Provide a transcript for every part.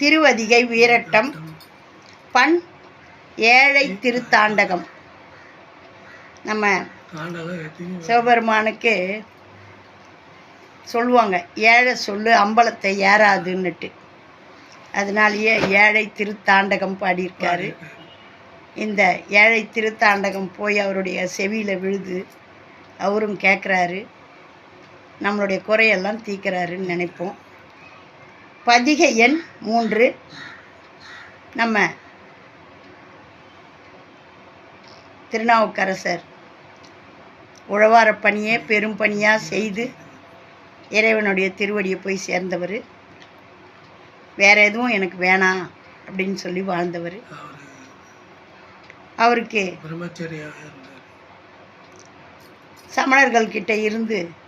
திருவதிகை வீரட்டம் பண் ஏழை திருத்தாண்டகம். நம்ம சிவபெருமானுக்கு சொல்லுவாங்க ஏழை சொல்லு அம்பலத்தை ஏறாதுன்னுட்டு. அதனாலேயே ஏழை திருத்தாண்டகம் பாடியிருக்காரு. இந்த ஏழை திருத்தாண்டகம் போய் அவருடைய செவியில் விழுது அவரும் கேட்குறாரு நம்மளுடைய குறையெல்லாம் தீர்க்கிறாருன்னு நினைப்போம். பதிகை எண் மூன்று. நம்ம திருநாவுக்கரசர் உழவார பணியே பெரும் பணியாக செய்து இறைவனுடைய திருவடியை போய் சேர்ந்தவர். வேற எதுவும் எனக்கு வேணாம் அப்படின்னு சொல்லி வாழ்ந்தவர். அவருக்கு பிரம்மச்சரியாக இருந்தார். சமணர்கள் கிட்ட இருந்து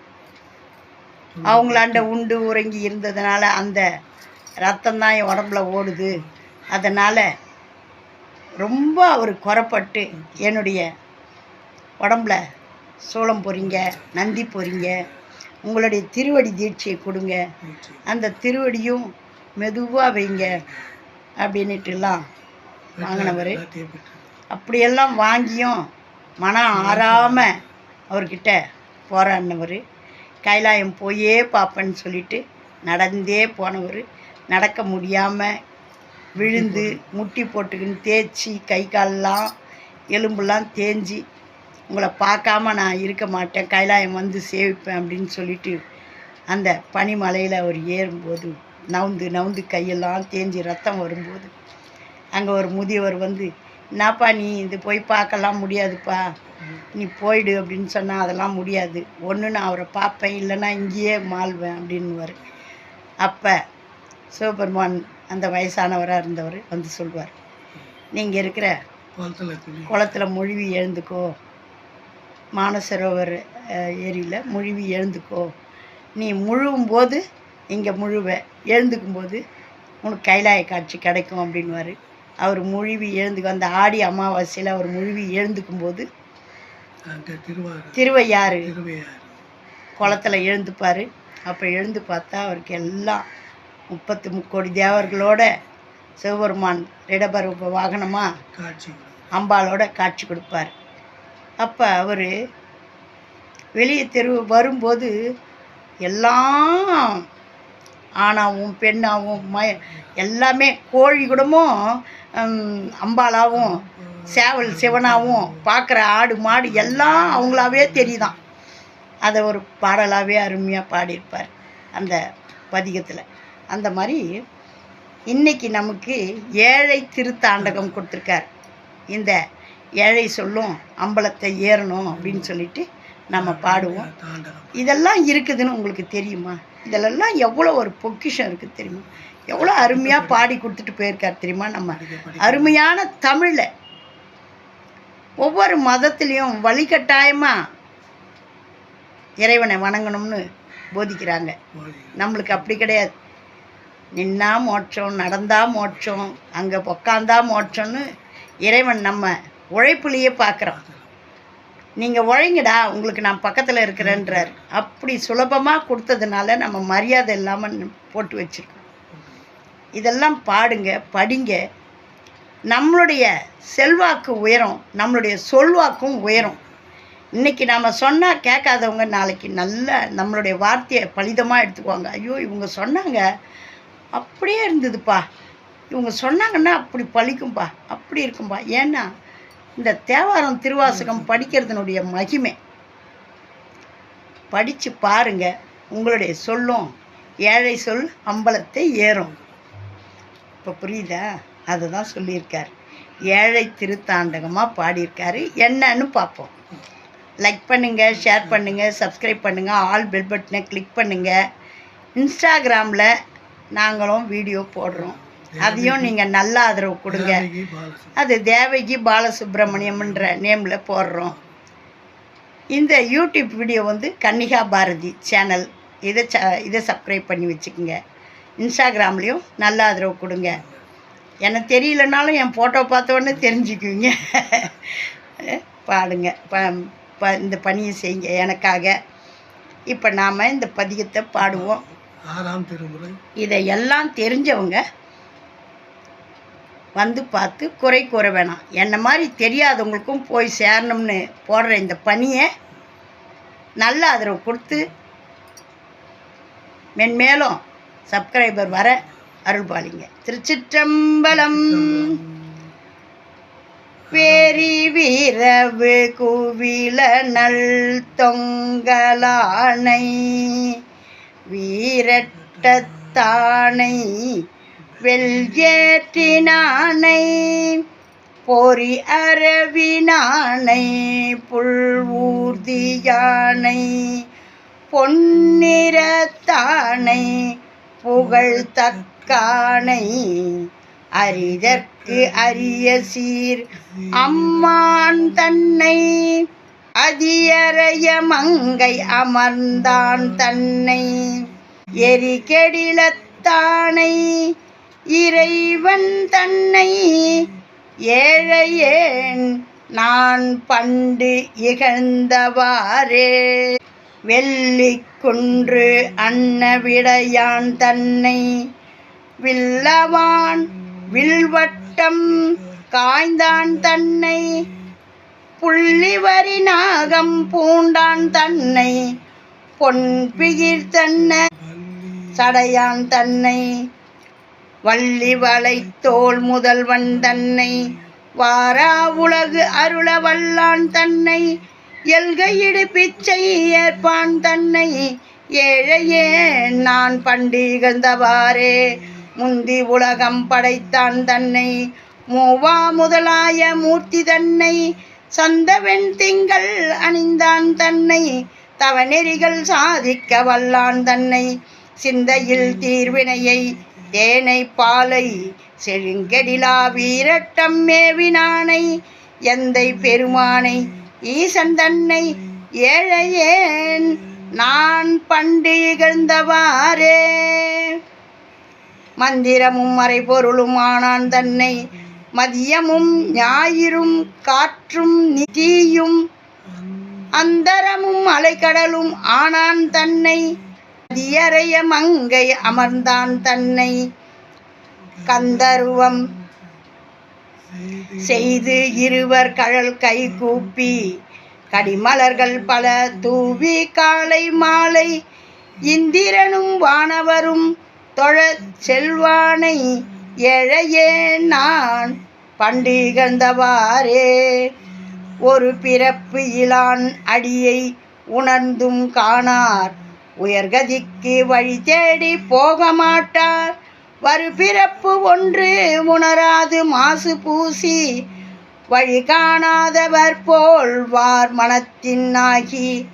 அவங்களாண்ட உண்டு உறங்கி இருந்ததுனால அந்த ரத்தம் தான் என் உடம்புல ஓடுது. அதனால் ரொம்ப அவர் குறப்பட்டு என்னுடைய உடம்புல சோளம் பொறிங்க நந்தி பொறிங்க உங்களுடைய திருவடி தீட்சையை கொடுங்க. அந்த திருவடியும் மெதுவாக வைங்க அப்படின்ட்டுலாம் வாங்கினவர். அப்படியெல்லாம் வாங்கியும் மனம் ஆறாமல் அவர்கிட்ட போராடினவர். கைலாயம் போயே பார்ப்பேன்னு சொல்லிட்டு நடந்தே போனவர். நடக்க முடியாமல் விழுந்து முட்டி போட்டுக்கின்னு தேய்ச்சி கை கால்லாம் எலும்புலாம் தேஞ்சி உங்களை பார்க்காம நான் இருக்க மாட்டேன் கைலாயம் வந்து சேவிப்பேன் அப்படின்னு சொல்லிட்டு அந்த பனிமலையில் அவர் ஏறும்போது நவுந்து நவுந்து கையெல்லாம் தேஞ்சி ரத்தம் வரும்போது அங்கே ஒரு முதியவர் வந்து என்னப்பா நீ இது போய் பார்க்கலாம் முடியாதுப்பா. நீ போயிடு அப்படின்னு சொன்னால் அதெல்லாம் முடியாது. ஒன்று நான் அவரை பார்ப்பேன் இல்லைன்னா இங்கேயே மாள்வேன் அப்படின்னுவார். அப்போ சிவபெருமான் அந்த வயசானவராக இருந்தவர் வந்து சொல்வார். நீங்கள் இருக்கிற குளத்துல முழுவி எழுந்துக்கோ. மானசரோவர் ஏரியில் முழுவி எழுந்துக்கோ. நீ முழுவும் போது இங்கே முழுவ. எழுந்துக்கும் போது உனக்கு கைலாய காட்சி கிடைக்கும் அப்படின்வாரு அவர் முழுவி எழுந்துக்கும் அந்த ஆடி அமாவாசையில் அவர் முழுவி எழுந்துக்கும் போது திருவையாறு. குளத்துல எழுந்துப்பார். அப்போ எழுந்து பார்த்தா அவருக்கு எல்லாம் முப்பத்து முக்கோடி தேவர்களோட சிவபெருமான் ரிடபருப்ப வாகனமாக காட்சி. அம்பாளோட காட்சி கொடுப்பார். அப்போ அவர் வெளியே தெரு வரும்போது எல்லாம் ஆணாவும் பெண்ணாவும் ம எல்லாமே கோழி கூடமும் ஹம், அம்பாளாவும் சேவல் சிவனாவும் பார்க்குற ஆடு மாடு எல்லாம் அவங்களாவே தெரியுதான். அதை ஒரு பாடலாகவே அருமையாக பாடியிருப்பார் அந்த பதிகத்தில். அந்த மாதிரி இன்னைக்கு நமக்கு ஏழை திருத்தாண்டகம் கொடுத்துருக்கார். இந்த ஏழை சொல்லும் அம்பலத்தை ஏறணும் அப்படின்னு சொல்லிட்டு நம்ம பாடுவோம். இதெல்லாம் இருக்குதுன்னு உங்களுக்கு தெரியுமா? இதெல்லாம் எவ்வளோ ஒரு பொக்கிஷம் இருக்குது தெரியுமா? எவ்வளோ அருமையாக பாடி கொடுத்துட்டு போயிருக்கார் தெரியுமா? நம்ம அருமையான தமிழில் ஒவ்வொரு மதத்துலேயும் வழிகட்டாயமாக இறைவனை வணங்கணும்னு போதிக்கிறாங்க. நம்மளுக்கு அப்படி கிடையாது. நின்னா மோட்சம் நடந்தா மோட்சம் அங்கே உக்காந்தா மோட்சம்னு இறைவன் நம்ம உழைப்புலேயே பார்க்குறோம் நீங்கள் உழைங்கடா உங்களுக்கு நான் பக்கத்தில் இருக்கிறேன்றார். அப்படி சுலபமாக கொடுத்ததுனால நம்ம மரியாதை இல்லாமல் போட்டு வச்சிருக்கோம். இதெல்லாம் பாடுங்க படிங்க நம்மளுடைய செல்வாக்கு உயரும் நம்மளுடைய சொல்வாக்கும் உயரும். இன்றைக்கி நாம் சொன்னால் கேட்காதவங்க நாளைக்கு நல்ல நம்மளுடைய வார்த்தையை பலிதமாக எடுத்துக்குவாங்க. ஐயோ இவங்க சொன்னாங்க. அப்படியே இருந்ததுப்பா. இவங்க சொன்னாங்கன்னா அப்படி பழிக்கும்பா அப்படி இருக்கும்பா. ஏன்னா இந்த தேவாரம் திருவாசகம் படிக்கிறதுனுடைய மகிமை. படித்து பாருங்க உங்களுடைய சொல்லும். ஏழை சொல் அம்பலத்தை ஏறும். இப்போ புரியுதா? அதை தான் சொல்லியிருக்கார். ஏழை திருத்தாண்டகமாக பாடியிருக்காரு. என்னன்னு பார்ப்போம். லைக் பண்ணுங்கள் ஷேர் பண்ணுங்கள் சப்ஸ்கிரைப் பண்ணுங்கள் ஆல் பெல் பட்டனை கிளிக் பண்ணுங்கள் இன்ஸ்டாகிராமில் நாங்களும் வீடியோ போடுறோம். அதையும் நீங்கள் நல்ல ஆதரவு கொடுங்க. அது தேவகி பாலசுப்ரமணியம்ன்ற நேமில் போடுறோம். இந்த யூடியூப் வீடியோ வந்து கன்னிகா பாரதி சேனல் இதை ச இதை சப்ஸ்கிரைப் பண்ணி வச்சுக்கோங்க. இன்ஸ்டாகிராம்லேயும் நல்ல ஆதரவு கொடுங்க. எனக்கு தெரியலனாலும் என் ஃபோட்டோ பார்த்த உடனே தெரிஞ்சுக்குவீங்க. பாடுங்க ப ப இந்த பணியை செய்யுங்க. எனக்காக. இப்போ நாம் இந்த பதிகத்தை பாடுவோம். ஆறாம் திருமுறை. இதையெல்லாம் தெரிஞ்சவங்க வந்து பார்த்து குறை கூற வேணாம். என்ன மாதிரி தெரியாதவங்களுக்கும் போய் சேரணும்னு போடுற இந்த பணியை நல்ல ஆதரவு கொடுத்து மென்மேலும் சப்ஸ்கிரைபர் வர அருள்பாலிங்க. திருச்சிற்றம்பலம். வேரி வீரவு குவில நல் தொங்கலானை வீரட்டத்தானை வெல்ஏற்றினானை பொறி அரவினானை புல்வூர்தியானை பொன்னிறத்தானை புகழ் காணை. அரிதற்கு அரிய சீர். அம்மான் தன்னை அதியறைய மங்கை அமர்ந்தான் தன்னை. எரிகெடிலத்தானை இறைவன் தன்னை ஏழையேன் நான் பண்டு இகழ்ந்தவாறே. வெள்ளிக்குன்று அன்னவிடையான் தன்னை வில்லவான் வில்வட்டம் காய்ந்தான் தன்னை புள்ளிவரி நாகம் பூண்டான் தன்னை பொன்பிகிர் தன்னை சடையான் தன்னை வள்ளி வளை தோல் முதல்வன் தன்னை வாரா உலகு அருள வல்லான் தன்னை எல்கையிடு பிச்சை ஏற்பான் தன்னை ஏழையே நான் பண்டிகந்தவாறே. முந்தி உலகம் படைத்தான் தன்னை. மூவா முதலாய மூர்த்தி தன்னை. சந்தவெண் திங்கள் அணிந்தான் தன்னை. தவநெறிகள் சாதிக்க வல்லான் தன்னை. சிந்தையில் தீர்வினையை தேனை பாலை. செழுங்கெடிலா வீரட்டம் மேவினானை எந்தை பெருமானை ஈசன் தன்னை. ஏழையேன் நான் பண்டு இகழ்ந்தவாறே மந்திரமும் மறைபொருளும் ஆனான் தன்னை. மதியமும் ஞாயிறும் காற்றும் நிதியும் அந்தரமும் அலைக்கடலும் ஆனான் தன்னை. மதியறைய மங்கை அமர்ந்தான் தன்னை. கந்தருவம் செய்து இருவர் கழல் கை கூப்பி. கடிமலர்கள் பல தூவி காலை மாலை. இந்திரனும் வானவரும் தொழச் செல்வானை எழையே நான் பண்டிகந்தவாறே. ஒரு பிறப்பு இலான் அடியை உணர்ந்தும் காணார். உயர்கதிக்கு வழி தேடி போக மாட்டார் வரு பிறப்பு ஒன்று உணராது மாசு பூசி வழி காணாதவர் போல் வார் மனத்தினாகி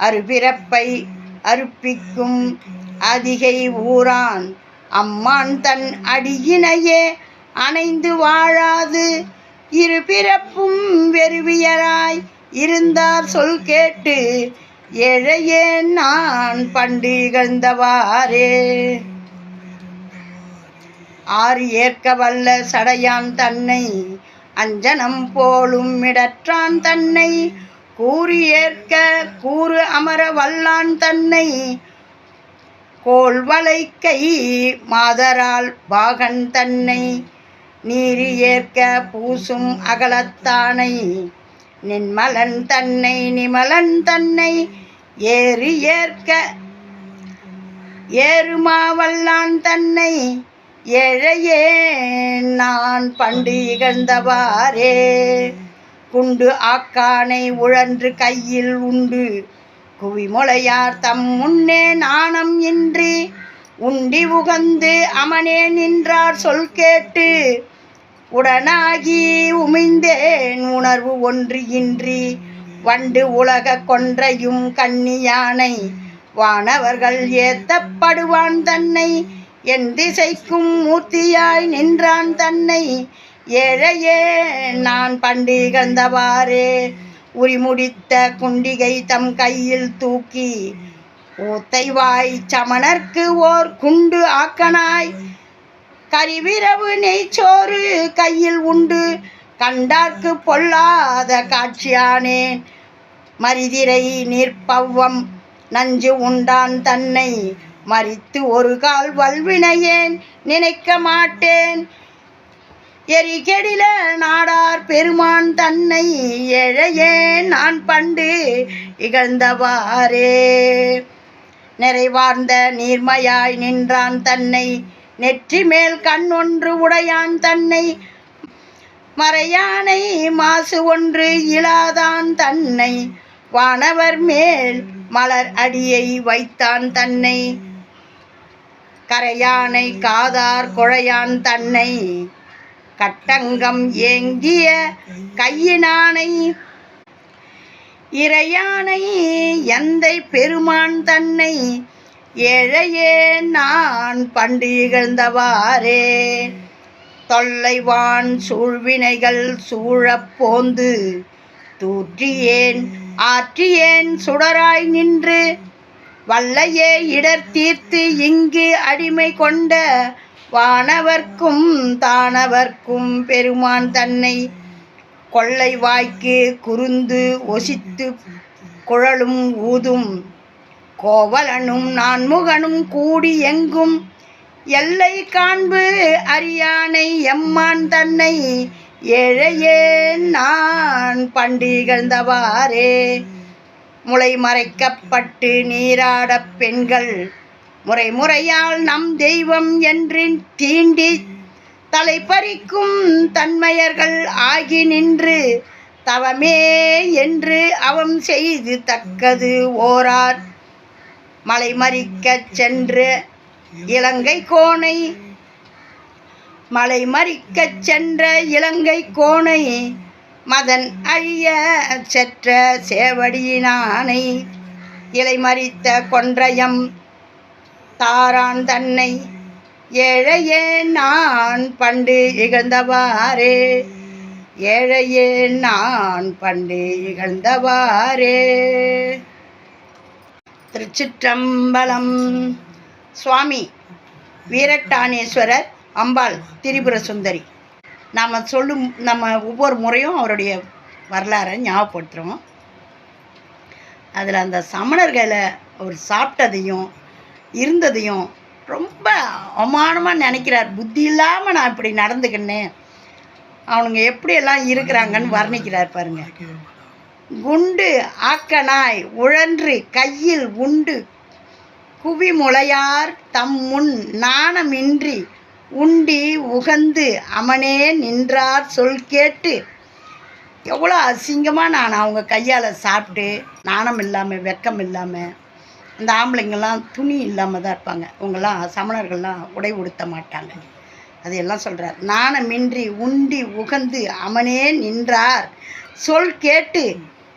அருபிறப்பை அறுப்பிக்கும் அதிகை ஊரான் அம்மான் தன் அடியினையே அணைந்து வாழாது. இரு பிறப்பும் வெறுவியராய் இருந்தார் சொல் கேட்டு ஏழையே நான் பண்டிகழ்ந்தவாறே. ஆறு ஏற்க வல்ல சடையான் தன்னை அஞ்சனம் போலும் இடற்றான் தன்னை. கூறு ஏற்க கூறு அமர வல்லான் தன்னை கோல்வளை கை மாதரால் பாகன் தன்னை நீரி ஏற்க பூசும் அகலத்தானை நின்மலன் தன்னை நிமலன் தன்னை ஏறு ஏற்க ஏறுமாவல்லான் தன்னை ஏழையே நான் பண்டு இகழ்ந்தவாறே குண்டு ஆக்கானை உழன்று கையில் உண்டு குவிமொழையார் தம் முன்னே நாணம் இன்றி உண்டி உகந்து அமனே நின்றார் சொல் கேட்டு உடனாகி உமிழ்ந்தேன் உணர்வு ஒன்று இன்றி வண்டு உலக கொன்றையும் கன்னியானை வானவர்கள் ஏத்தப்படுவான் தன்னை என் திசைக்கும் மூர்த்தியாய் நின்றான் தன்னை ஏழையே நான் பண்டிகந்தவாறே உரிமுடித்த குண்டிகை தம் கையில் தூக்கி ஊத்தைவாய் சமணர்க்கு ஓர் குண்டு ஆக்கனாய். கரிவிரவு நெய்ச்சோறு கையில் உண்டு. கண்டார்க்கு பொல்லாத காட்சியானேன் மரிதிரை நீர்ப்பவ்வம் நஞ்சு உண்டான் தன்னை. மறித்து ஒரு கால் வல்வினையேன். நினைக்க மாட்டேன். எரிகெடில நாடார் பெருமான் தன்னை எழையே நான் பண்டு இகழ்ந்தவாறே. நிறைவார்ந்த நீர்மையாய் நின்றான் தன்னை நெற்றி மேல் கண் ஒன்று உடையான் தன்னை. மறையானை மாசு ஒன்று இழாதான் தன்னை வானவர் மேல் மலர் அடியை வைத்தான் தன்னை. கரையானை காதார் குழையான் தன்னை கட்டங்கம் ஏங்கிய கையினானை இறையானை எந்தை பெருமான் தன்னை ஏழையே நான் பண்டு இகழ்ந்தவாறே தொல்லைவான் சூழ்வினைகள் சூழப் போந்து தூற்றியேன் ஆற்றியேன் சுடராய் நின்று வல்லையே இடர் தீர்த்து இங்கு அடிமை கொண்ட வானவர்க்கும் தானவர்க்கும் பெருமான் தன்னை கொள்ளை வாய்க்கு குறுந்து ஒசித்து குழலும் ஊதும் கோவலனும் நான்முகனும் கூடி எங்கும் எல்லை காண்பு அரியானை எம்மான் தன்னை ஏழையே நான் பண்டிகழ்ந்தவாறே. முளை மறைக்கப்பட்டு நீராடப் பெண்கள் முறை முறையால் நம் தெய்வம் என்று தீண்டி தலை பறிக்கும் தன்மையர்கள் ஆகி நின்று தவமே என்று அவம் செய்து தக்கது ஓரார். மலை மறிக்கச் சென்று இலங்கை கோணை. மலை மறிக்கச் சென்ற இலங்கை கோணை. மதன் அழிய செற்ற சேவடியினானை. இலை மறித்த கொன்றையம் தாரான் தன்னை ஏழையே நான் பண்டு இகழ்ந்தவாறே. ஏழையே நான் பண்டு இகழ்ந்தவாறே. திருச்சிற்றம்பலம். சுவாமி வீரட்டானேஸ்வரர் அம்பாள் திரிபுர சுந்தரி நாம் சொல்லும் நம்ம ஒவ்வொரு முறையும் அவருடைய வரலாறை ஞாபகப்படுத்துகிறோம் அதில் அந்த சமணர்களை அவர் சாப்பிட்டதையும் இருந்ததையும் ரொம்ப அவமானமாக நினைக்கிறார். புத்தி இல்லாமல் நான் இப்படி நடந்துக்கினேன் அவனுங்க எப்படியெல்லாம் இருக்கிறாங்கன்னு வர்ணிக்கிறார் பாருங்க. குண்டு ஆக்கனாய் உழன்று கையில் உண்டு. குவிமுளையார் தம் முன் நாணமின்றி உண்டி உகந்து அமனே நின்றார் சொல் கேட்டு. எவ்வளோ அசிங்கமாக நான் அவங்க கையால் சாப்பிட்டு நாணம் இல்லாமல் வெக்கம் இல்லாமல் அந்த ஆம்பளைங்கள்லாம் துணி இல்லாமல் தான் இருப்பாங்க. இவங்கெல்லாம் சமணர்கள்லாம் உடை உடுத்த மாட்டாங்க. அதையெல்லாம் சொல்கிறார் நாணமின்றி உண்டி உகந்து அமனே நின்றார். சொல் கேட்டு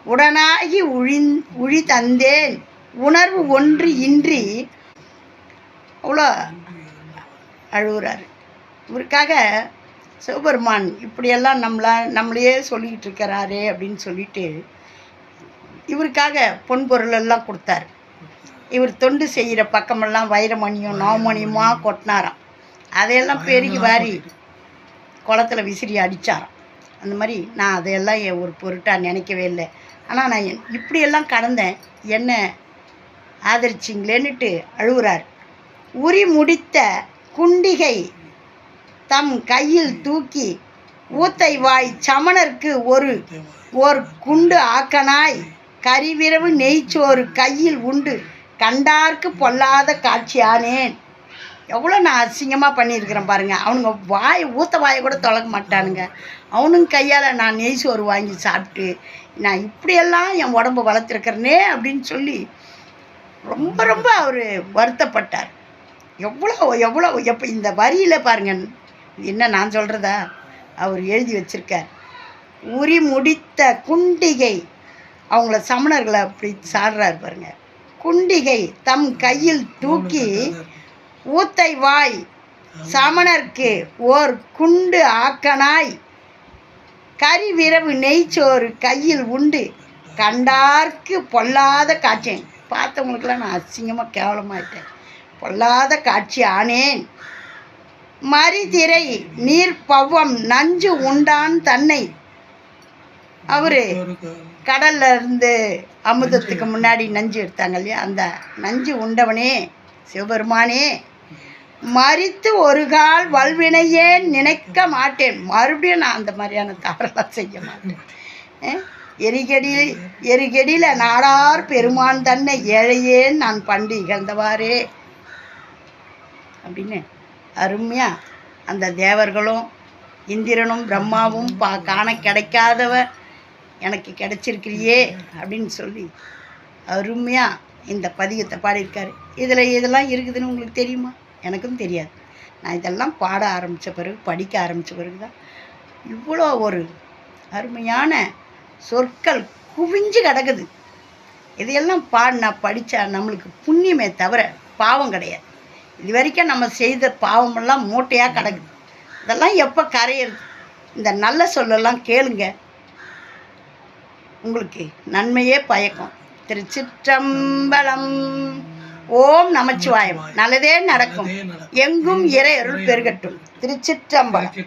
உடனாகி உழிந் உழி தந்தேன். உணர்வு ஒன்று இன்றி அவ்வளோ அழுகுறாரு. இவருக்காக சிவபெருமான் இப்படியெல்லாம் நம்மளா நம்மளையே சொல்லிக்கிட்டு இருக்கிறாரே அப்படின்னு சொல்லிட்டு இவருக்காக பொன் பொருளெல்லாம் கொடுத்தாரு. இவர் தொண்டு செய்கிற பக்கமெல்லாம் வைரமணியும் நவமணியமாக கொட்டினாராம். அதையெல்லாம் பெருகி வாரி குளத்துல விசிறி அடித்தாராம் அந்த மாதிரி நான் அதையெல்லாம் என் ஒரு பொருட்டாக நினைக்கவே இல்லை. ஆனால் நான் இப்படியெல்லாம் கடந்தேன். என்ன ஆதரிச்சிங்களேன்னுட்டு அழுகுறார். உரி முடித்த குண்டிகை தம் கையில் தூக்கி ஊத்தை வாய் சமணர்க்கு ஒரு ஒரு குண்டு ஆக்கனாய். கறிவிரவு நெய்ச்சோறு கையில் உண்டு. கண்டார்க்கு பொல்லாத காட்சியானேன் எவ்வளோ நான் அசிங்கமாக பண்ணியிருக்கிறேன் பாருங்கள் அவனுங்க வாய் ஊத்த வாயை கூட தொலக்க மாட்டானுங்க. அவனுங்க கையால் நான் நெய் சோறு வாங்கி சாப்பிட்டு நான் இப்படியெல்லாம் என் உடம்பு வளர்த்துருக்கிறனே அப்படின்னு சொல்லி ரொம்ப ரொம்ப அவர் வருத்தப்பட்டார். எவ்வளோ எவ்வளோ எப்போ இந்த வரியில் பாருங்க என்ன நான் சொல்கிறதா அவர் எழுதி வச்சிருக்கார். உரி முடித்த குண்டிகை. அவங்கள சமணர்களை அப்படி சாடுறாரு பாருங்கள் குண்டிகை தம் கையில் தூக்கி ஊத்தை வாய். சமணர்க்கு ஓர் குண்டு ஆக்கனாய். கறி விரவு நெய்ச்சோறு கையில் உண்டு. கண்டார்க்கு பொல்லாத காட்சியன். பார்த்தவங்களுக்கெல்லாம் நான் அசிங்கமாக கேவலமாயிட்டேன். பொல்லாத காட்சி ஆனேன். மரிதிரை நீர் பவ்வம் நஞ்சு உண்டான் தன்னை. அவரு கடல்ல இருந்து அமுதத்துக்கு முன்னாடி நஞ்சு எடுத்தாங்க இல்லையா? அந்த நஞ்சு உண்டவனே சிவபெருமானே. மறித்து ஒரு கால் வல்வினையே நினைக்க மாட்டேன். மறுபடியும் நான் அந்த மாதிரியான தவறெல்லாம் செய்ய மாட்டேன். எரிகடியில் எரிகடியில் நாடார் பெருமான் தன்னை ஏழையேன் நான் பண்டு இகழ்ந்தவாறே. அப்படின்னு அருமையாக அந்த தேவர்களும் இந்திரனும் பிரம்மாவும் பா காண கிடைக்காதவ எனக்கு கிடச்சிருக்கிறியே அப்படின்னு சொல்லி அருமையாக இந்த பதிகத்தை பாடியிருக்காரு. இதில் இதெல்லாம் இருக்குதுன்னு உங்களுக்கு தெரியுமா? எனக்கும் தெரியாது. நான் இதெல்லாம் பாட ஆரம்பித்த பிறகு படிக்க ஆரம்பித்த பிறகு தான் இவ்வளோ ஒரு அருமையான சொற்கள் குவிஞ்சு கிடக்குது. இதையெல்லாம் பாடினா படித்தா நம்மளுக்கு புண்ணியமே தவிர பாவம் கிடையாது. இது வரைக்கும் நம்ம செய்த பாவமெல்லாம் மூட்டையாக கிடக்குது. இதெல்லாம் எப்போ கரையிறது? இந்த நல்ல சொல்லெல்லாம் கேளுங்க. உங்களுக்கு நன்மையே பயக்கும். திருச்சிற்றம்பலம். ஓம் நமச்சிவாயம். நல்லதே நடக்கும். எங்கும் இறை அருள் பெருகட்டும். திருச்சிற்றம்பலம்.